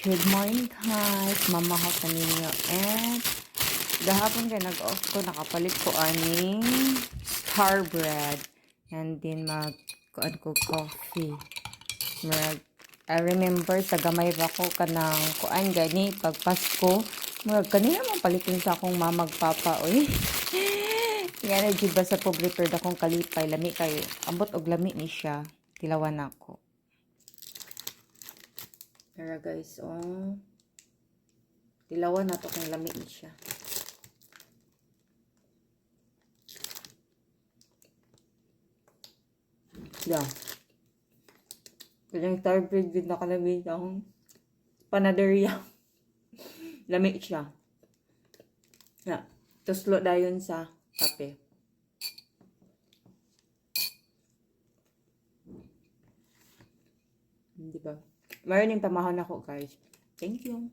Good morning guys, mamahaw ka ninyo and gahapon kay nag-off ko, nakapalit ko aning star bread and then mag kuan ko coffee. Murag, I remember sa gamay pa ko kanang kuan gani pag Pasko, murag kanina man palitin sa akong mamag papa oy. Yan na ba sa bird akong kalipay lami kay ambot og lami ni siya tilawan ako. Pero guys, oh. Tilawan na to kung lamig siya. Yeah. Kanyang star bread din nakalamig ang panaderia. lamig siya. Yeah. Tuslo dayon sa kape. Di ba? Mayroon yung tamahon ako, guys. Thank you.